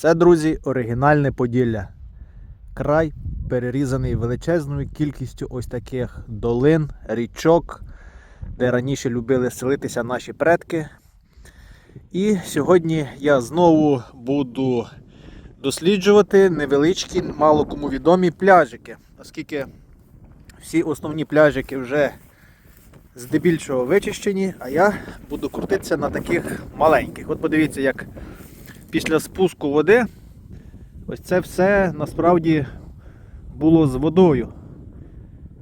Це, друзі, оригінальне Поділля. Край перерізаний величезною кількістю ось таких долин, річок, де раніше любили селитися наші предки. І сьогодні я знову буду досліджувати невеличкі, мало кому відомі пляжики, оскільки всі основні пляжики вже здебільшого вичищені, а я буду крутитися на таких маленьких. От подивіться, як після спуску води ось це все насправді було з водою.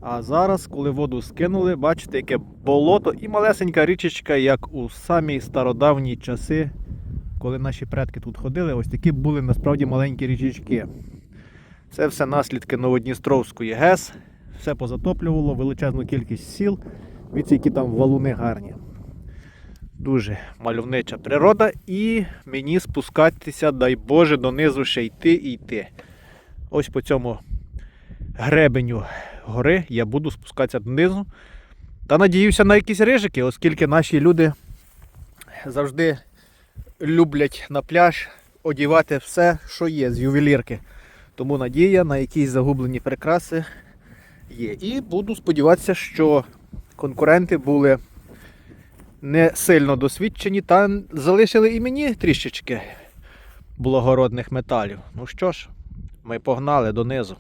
А зараз, коли воду скинули, бачите, яке болото і малесенька річечка, як у самі стародавні часи, коли наші предки тут ходили, ось такі були насправді маленькі річечки. Це все наслідки Новодністровської ГЕС. Все позатоплювало, величезну кількість сіл. Дивіться, які там валуни гарні. Дуже мальовнича природа, і мені спускатися, дай Боже, донизу ще йти і йти. Ось по цьому гребеню гори я буду спускатися донизу. Та надіюся на якісь рижики, оскільки наші люди завжди люблять на пляж одівати все, що є з ювелірки. Тому надія на якісь загублені прикраси є. І буду сподіватися, що конкуренти були не сильно досвідчені та залишили і мені трішечки благородних металів. Ну що ж, ми погнали донизу.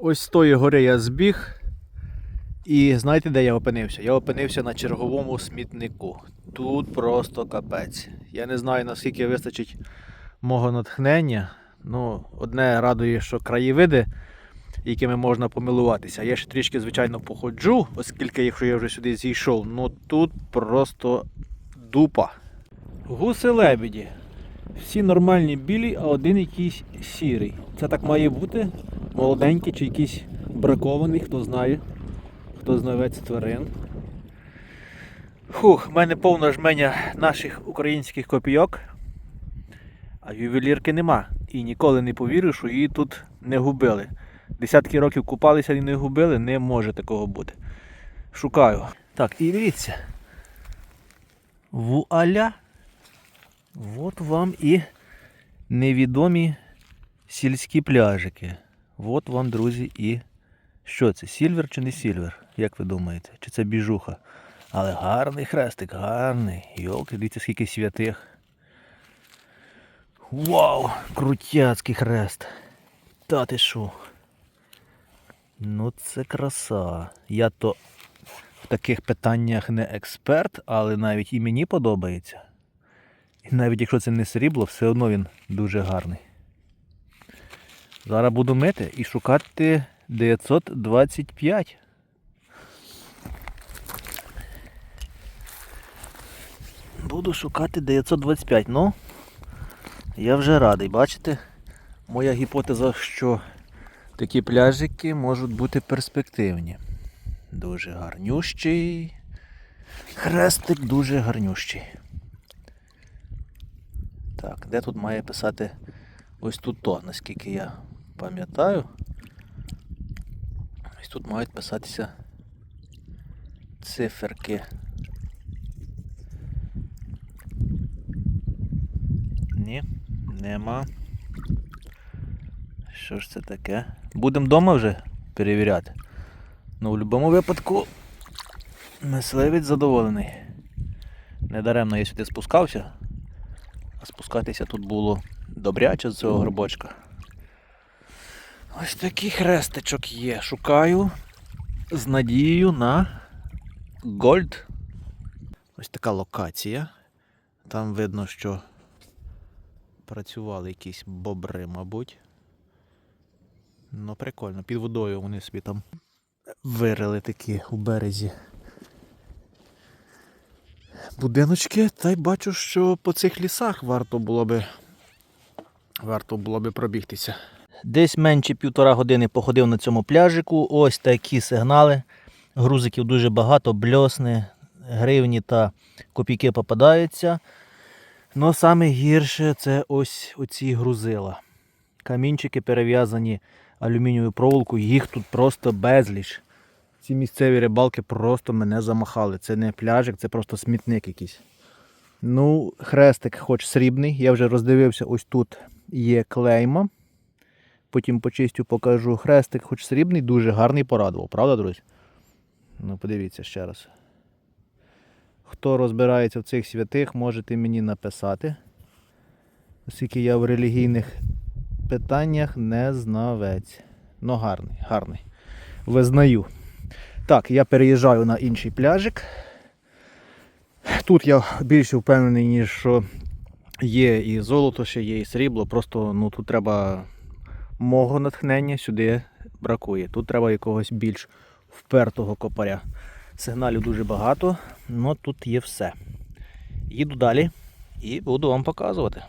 Ось з тої гори я збіг. І знаєте, де я опинився? Я опинився на черговому смітнику. Тут просто капець. Я не знаю, наскільки вистачить мого натхнення. Ну, одне радує, що краєвиди, якими можна помилуватися. Я ще трішки, звичайно, походжу, оскільки, якщо я вже сюди зійшов, ну тут просто дупа. Гуси лебеді. Всі нормальні білі, а один якийсь сірий. Це так має бути. Молоденький чи якийсь бракований, хто знає. Хто знавець тварин. Хух, в мене повна жменя наших українських копійок. А ювелірки нема. І ніколи не повірю, що її тут не губили. Десятки років купалися і не губили, не може такого бути. Шукаю. Так, і дивіться. Вуаля. От вам і невідомі сільські пляжики. От вам, друзі, і. Що це? Сільвер чи не сільвер? Як ви думаєте? Чи це біжуха? Але гарний хрестик, гарний. Йолки, дивіться, скільки святих. Вау! Крутяцький хрест. Та ти що? Ну це краса. Я то в таких питаннях не експерт, але навіть і мені подобається. І навіть якщо це не срібло, все одно він дуже гарний. Зараз буду мити і шукати 925. Буду шукати 925. Ну, я вже радий, бачите? Моя гіпотеза, що такі пляжики можуть бути перспективні. Дуже гарнющий. Хрестик дуже гарнющий. Так, де тут має писати ось тут то, наскільки я пам'ятаю. Ось тут мають писатися циферки. Ні, нема. Що ж це таке? Будемо вдома вже перевіряти. Ну, в будь-якому випадку мисливець задоволений. Недаремно я сюди спускався, а спускатися тут було добряче з цього горбочка. Ось такий хрестичок є. Шукаю з надією на Гольд. Ось така локація. Там видно, що працювали якісь бобри, мабуть. Ну, прикольно. Під водою вони собі там вирили такі у березі. Будиночки, та й бачу, що по цих лісах варто було би варто було би пробігтися. Десь менше півтора години походив на цьому пляжику. Ось такі сигнали. Грузиків дуже багато, бльосни, гривні та копійки попадаються. Но саме гірше це ось оці грузила. Камінчики перев'язані алюмінієвою проволокою, їх тут просто безліч. Ці місцеві рибалки просто мене замахали. Це не пляжик, це просто смітник якийсь. Ну, хрестик хоч срібний. Я вже роздивився, ось тут є клейма. Потім почистю покажу. Хрестик хоч срібний, дуже гарний порадував, правда, друзі? Ну, подивіться ще раз. Хто розбирається в цих святих, можете мені написати. Оскільки я в релігійних питаннях не знавець. Ну, гарний, гарний. Визнаю. Так, я переїжджаю на інший пляжик. Тут я більше впевнений, ніж що є і золото, ще є і срібло. Просто ну, тут треба мого натхнення, сюди бракує. Тут треба якогось більш впертого копаря. Сигналів дуже багато, але тут є все. Їду далі і буду вам показувати.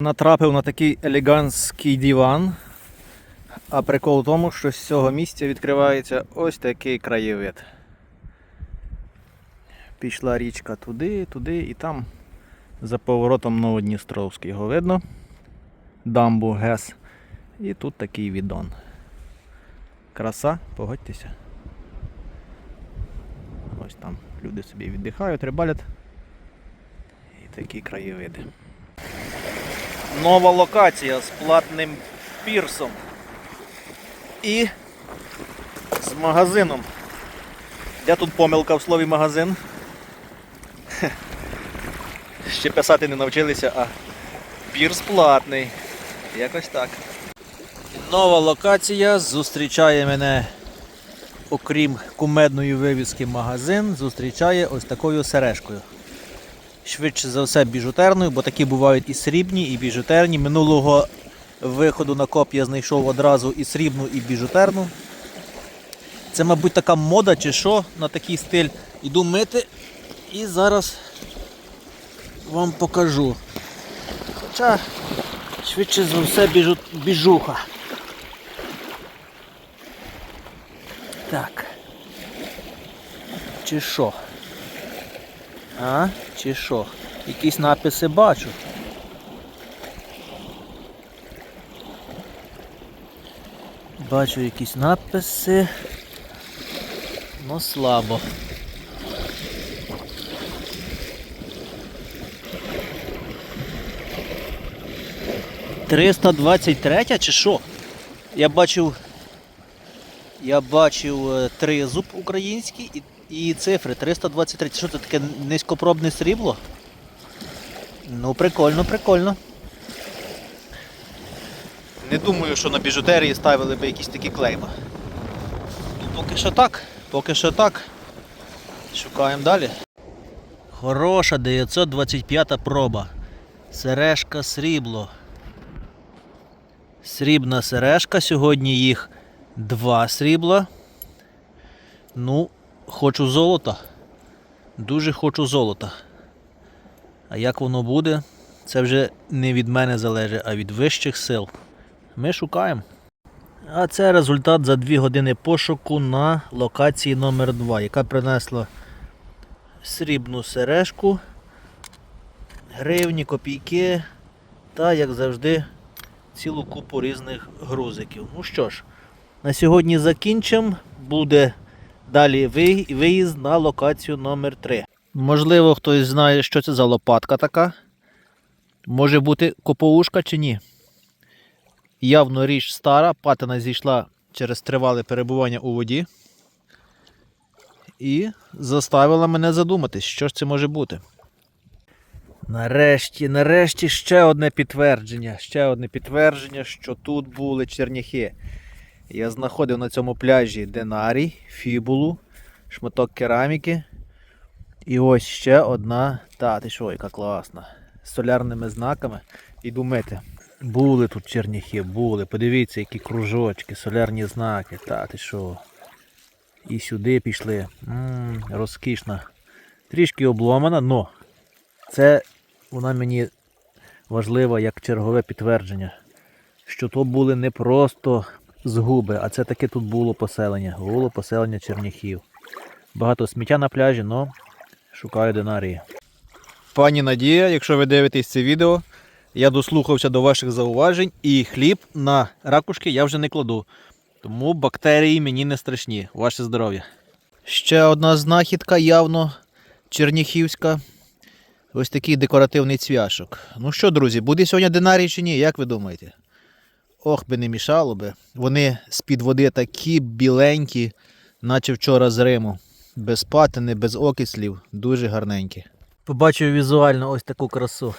Натрапив на такий елегантський диван. А прикол в тому, що з цього місця відкривається ось такий краєвид. Пішла річка туди, туди і там за поворотом Новодністровський його видно. Дамбу ГЕС. І тут такий відон. Краса, погодьтеся. Ось там люди собі віддихають, рибалять. І такі краєвиди. Нова локація з платним пірсом. І з магазином. Де тут помилка в слові магазин? Ще писати не навчилися, а пірс платний. Якось так. Нова локація зустрічає мене, окрім кумедної вивіски магазин, зустрічає ось такою сережкою. Швидше за все біжутерною, бо такі бувають і срібні, і біжутерні. Минулого виходу на коп я знайшов одразу і срібну, і біжутерну. Це, мабуть, така мода чи що на такий стиль. Іду мити і зараз вам покажу. Хоча швидше за все біжу, біжуха. Так. Чи що? А? Чи що? Якісь написи бачу. Бачу якісь написи. Ну слабо. Триста двадцять третя чи що? Я бачив. Я бачив е, три зуб український і, і цифри 323. Що це таке низькопробне срібло? Ну, прикольно, прикольно. Не думаю, що на біжутерії ставили би якісь такі клейми. Ну, поки що так, поки що так. Шукаємо далі. Хороша 925 проба. Сережка срібло. Срібна сережка. Сьогодні їх два срібла. Ну, хочу золота. Дуже хочу золота. А як воно буде, це вже не від мене залежить, а від вищих сил. Ми шукаємо. А це результат за 2 години пошуку на локації номер 2 яка принесла срібну сережку, гривні, копійки та, як завжди, цілу купу різних грузиків. Ну що ж, на сьогодні закінчимо. Буде далі виїзд на локацію номер 3 Можливо, хтось знає, що це за лопатка така. Може бути коповушка чи ні. Явно річ стара, патина зійшла через тривале перебування у воді. І заставила мене задуматись, що ж це може бути. Нарешті, нарешті ще одне підтвердження. Ще одне підтвердження, що тут були черняхи. Я знаходив на цьому пляжі динарій, фібулу, шматок кераміки. І ось ще одна. Та, ти що, яка класна. З солярними знаками. Іду мити. Були тут черняхи, були. Подивіться, які кружочки, солярні знаки. Та ти що. І сюди пішли. М, розкішна. Трішки обломана, но це вона мені важлива як чергове підтвердження, що то були не просто згуби, а це таки тут було поселення. Було поселення черняхів. Багато сміття на пляжі, але шукаю динарії. Пані Надія, якщо ви дивитесь це відео, я дослухався до ваших зауважень і хліб на ракушки я вже не кладу. Тому бактерії мені не страшні. Ваше здоров'я. Ще одна знахідка явно черніхівська. Ось такий декоративний цвяшок. Ну що, друзі, буде сьогодні динарій чи ні, як ви думаєте? Ох, би не мішало би. Вони з-під води такі біленькі, наче вчора з Риму. Без патини, без окислів, дуже гарненькі. Побачив візуально ось таку красу.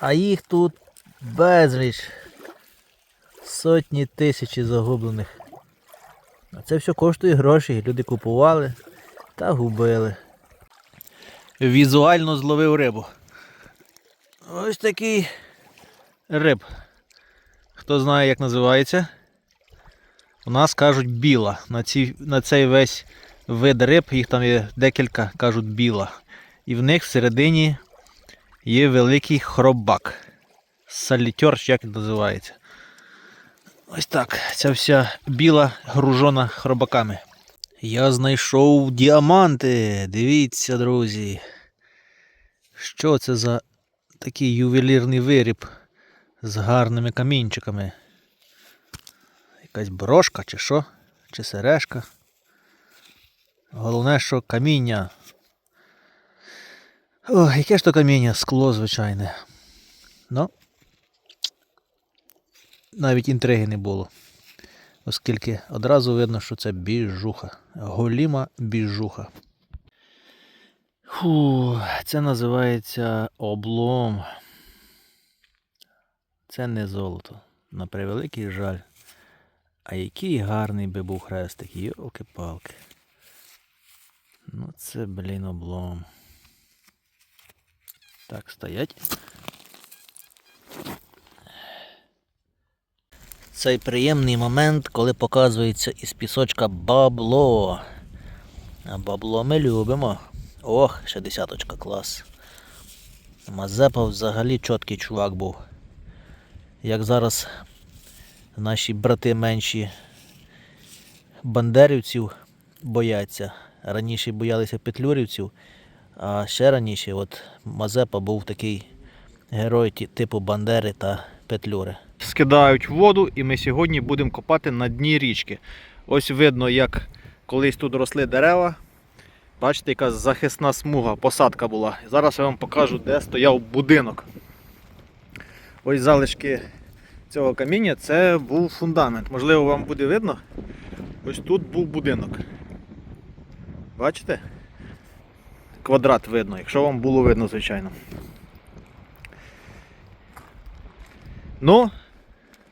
А їх тут безліч. Сотні тисячі загублених. А це все коштує гроші. Люди купували та губили. Візуально зловив рибу. Ось такий риб. Хто знає, як називається? У нас кажуть біла. На, ці, на цей весь вид риб, їх там є декілька, кажуть біла. І в них всередині є великий хробак. Салітер, як він називається. Ось так. Ця вся біла гружона хробаками. Я знайшов діаманти. Дивіться, друзі. Що це за такий ювелірний виріб з гарними камінчиками? Якась брошка чи що? Чи сережка? Головне, що каміння. О, яке ж то каміння? Скло, звичайне. Ну, навіть інтриги не було. Оскільки одразу видно, що це біжуха. Голіма біжуха. Фу, це називається облом. Це не золото. На превеликий жаль. А який гарний би був хрестик, йолки-палки. Ну це, блін, облом. Так, стоять. Цей приємний момент, коли показується із пісочка бабло. А бабло ми любимо. Ох, ще десяточка клас. Мазепа взагалі чіткий чувак був. Як зараз наші брати менші бандерівців бояться. Раніше боялися петлюрівців, а ще раніше от Мазепа був такий герой типу Бандери та Петлюри. Скидають воду, і ми сьогодні будемо копати на дні річки. Ось видно, як колись тут росли дерева. Бачите, яка захисна смуга, посадка була. Зараз я вам покажу, де стояв будинок. Ось залишки цього каміння це був фундамент. Можливо, вам буде видно. Ось тут був будинок. Бачите? Квадрат видно, якщо вам було видно, звичайно. Ну,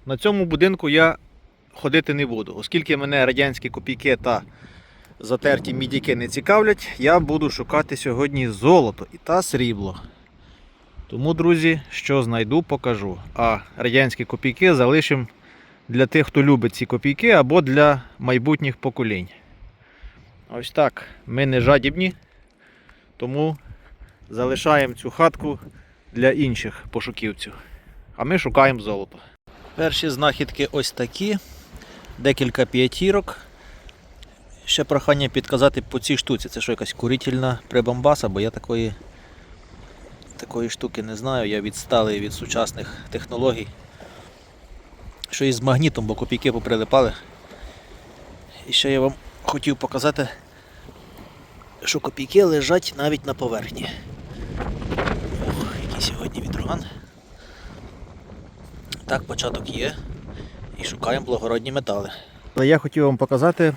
на цьому будинку я ходити не буду, оскільки мене радянські копійки та затерті мідяки не цікавлять, я буду шукати сьогодні золото і та срібло. Тому, друзі, що знайду, покажу. А радянські копійки залишимо для тих, хто любить ці копійки, або для майбутніх поколінь. Ось так. Ми не жадібні, тому залишаємо цю хатку для інших пошуківців. А ми шукаємо золото. Перші знахідки ось такі. Декілька п'ятірок. Ще прохання підказати по цій штуці. Це що якась курительна прибамбаса, бо я такої, такої штуки не знаю. Я відсталий від сучасних технологій. Що із магнітом, бо копійки поприлипали. І ще я вам хотів показати, що копійки лежать навіть на поверхні. Ох, який сьогодні вітроган. Так, початок є. І шукаємо благородні метали. Але я хотів вам показати,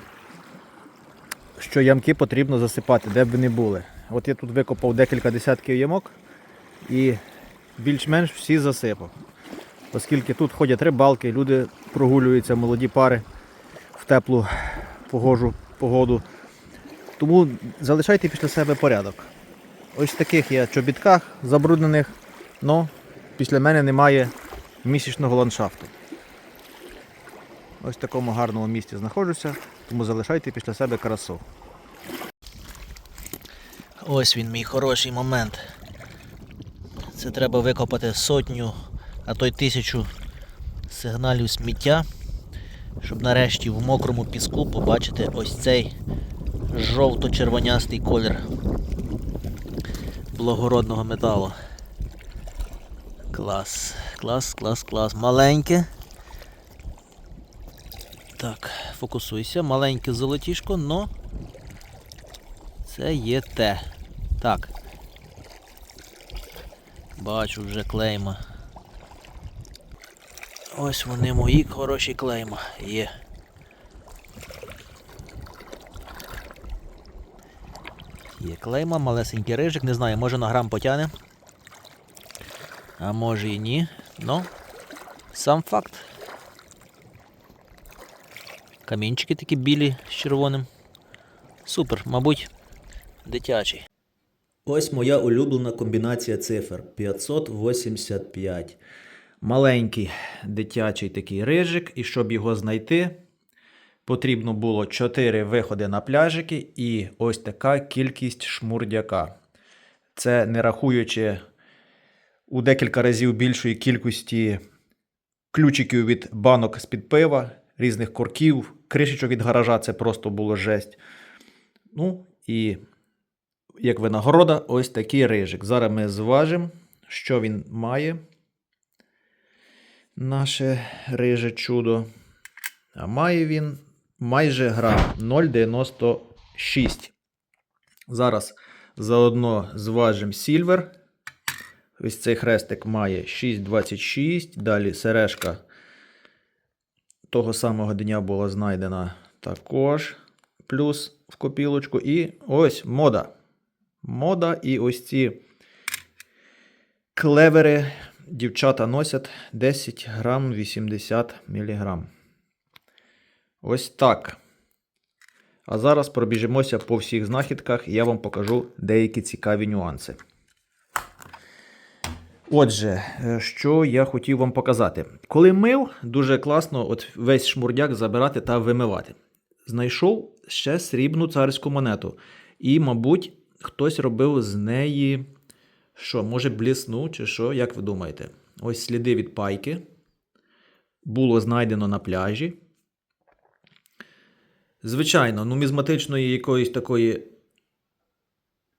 що ямки потрібно засипати, де б вони були. От я тут викопав декілька десятків ямок і більш-менш всі засипав. Оскільки тут ходять рибалки, люди прогулюються, молоді пари в теплу погожу погоду. Тому залишайте після себе порядок. Ось в таких я чобітках забруднених, але після мене немає місячного ландшафту. Ось в такому гарному місці знаходжуся, тому залишайте після себе красу. Ось він мій хороший момент. Це треба викопати сотню, а то й тисячу сигналів сміття, щоб нарешті в мокрому піску побачити ось цей жовто-червонястий колір благородного металу. Клас, клас, клас, клас. Маленьке. Так, фокусуйся. Маленьке золотішко, но це є те. Так. Бачу вже клейма. Ось вони мої хороші клейма. Є. Є клейма, малесенький рижик, не знаю, може на грам потягне. А може і ні. Ну, сам факт. Камінчики такі білі з червоним. Супер, мабуть, дитячий. Ось моя улюблена комбінація цифр 585. Маленький дитячий такий рижик, і щоб його знайти, потрібно було 4 виходи на пляжики і ось така кількість шмурдяка. Це не рахуючи у декілька разів більшої кількості ключиків від банок з-під пива, різних корків, кришечок від гаража це просто було жесть. Ну і як винагорода, ось такий рижик. Зараз ми зважимо, що він має. Наше риже чудо. А має він майже грам 0,96. Зараз заодно зважимо сільвер. Ось цей хрестик має 6,26. Далі сережка того самого дня була знайдена також. Плюс в копілочку. І ось мода. Мода і ось ці клевери дівчата носять 10 грам 80 міліграм. Ось так. А зараз пробіжимося по всіх знахідках, і я вам покажу деякі цікаві нюанси. Отже, е, що я хотів вам показати. Коли мив, дуже класно от весь шмурдяк забирати та вимивати. Знайшов ще срібну царську монету. І, мабуть, хтось робив з неї, що, може, блісну чи що, як ви думаєте? Ось сліди від пайки. Було знайдено на пляжі. Звичайно, нумізматичної якоїсь такої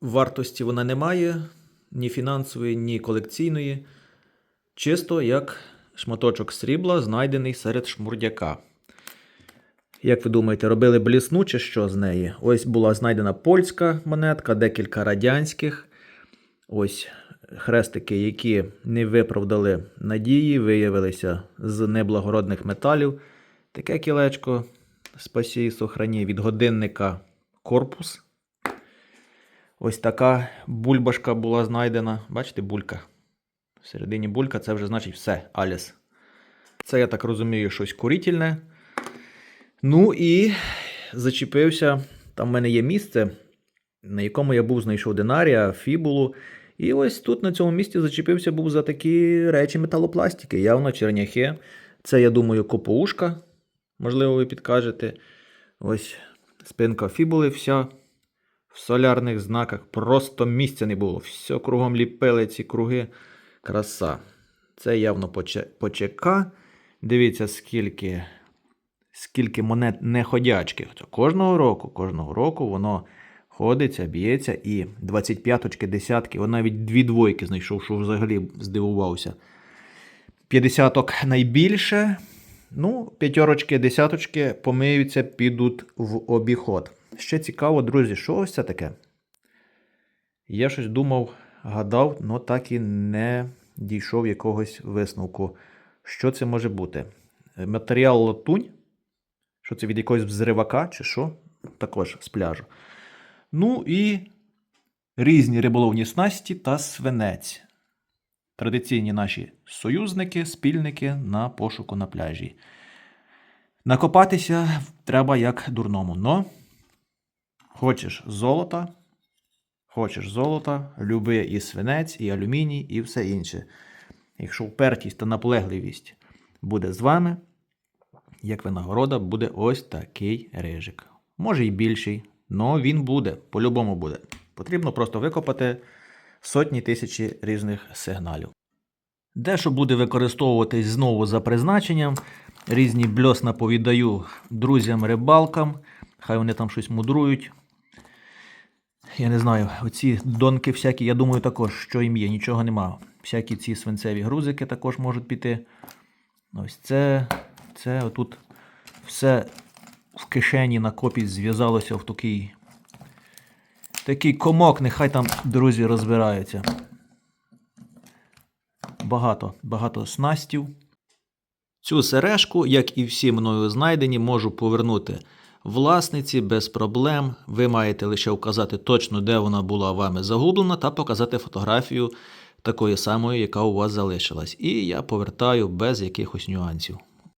вартості вона не має, ні фінансової, ні колекційної. Чисто як шматочок срібла, знайдений серед шмурдяка. Як ви думаєте, робили блісну чи що з неї? Ось була знайдена польська монетка, декілька радянських. Ось хрестики, які не виправдали надії, виявилися з неблагородних металів. Таке кілечко, спасі і сохрані, від годинника корпус. Ось така бульбашка була знайдена. Бачите, булька. Всередині булька це вже значить все, Аліс. Це, я так розумію, щось курительне. Ну і зачепився. Там в мене є місце, на якому я був знайшов динарія, фібулу. І ось тут на цьому місці зачепився був за такі речі металопластики. Явно черняхи. Це, я думаю, копоушка. Можливо, ви підкажете. Ось спинка фібули вся в солярних знаках. Просто місця не було. Все кругом ліпили ці круги. Краса. Це явно поче- почека. Дивіться, скільки скільки монет неходячки. Хоча Кожного року, кожного року воно ходиться, б'ється і 25-очки, десятки, вон навіть дві двойки знайшов, що взагалі здивувався. 50-ок найбільше. Ну, п'ятерочки, десяточки помиються, підуть в обіход. Ще цікаво, друзі, що ось це таке? Я щось думав, гадав, але так і не дійшов якогось висновку. Що це може бути? Матеріал латунь. Що це від якогось взривака чи що? Також з пляжу. Ну і різні риболовні снасті та свинець. Традиційні наші союзники, спільники на пошуку на пляжі. Накопатися треба як дурному. Но хочеш золота, хочеш золота, люби і свинець, і алюміній, і все інше. Якщо впертість та наполегливість буде з вами, як винагорода, буде ось такий рижик. Може і більший, але він буде, по-любому буде. Потрібно просто викопати сотні тисячі різних сигналів. Дещо буде використовуватись знову за призначенням. Різні бльосна повідаю друзям-рибалкам. Хай вони там щось мудрують. Я не знаю, оці донки всякі, я думаю, також, що їм є, нічого нема. Всякі ці свинцеві грузики також можуть піти. Ось це, це отут все в кишені на копі зв'язалося в такий, такий комок, нехай там друзі розбираються. багато, багато снастів. Цю сережку, як і всі мною знайдені, можу повернути власниці без проблем. Ви маєте лише вказати точно, де вона була вами загублена, та показати фотографію такої самої, яка у вас залишилась. І я повертаю без якихось нюансів.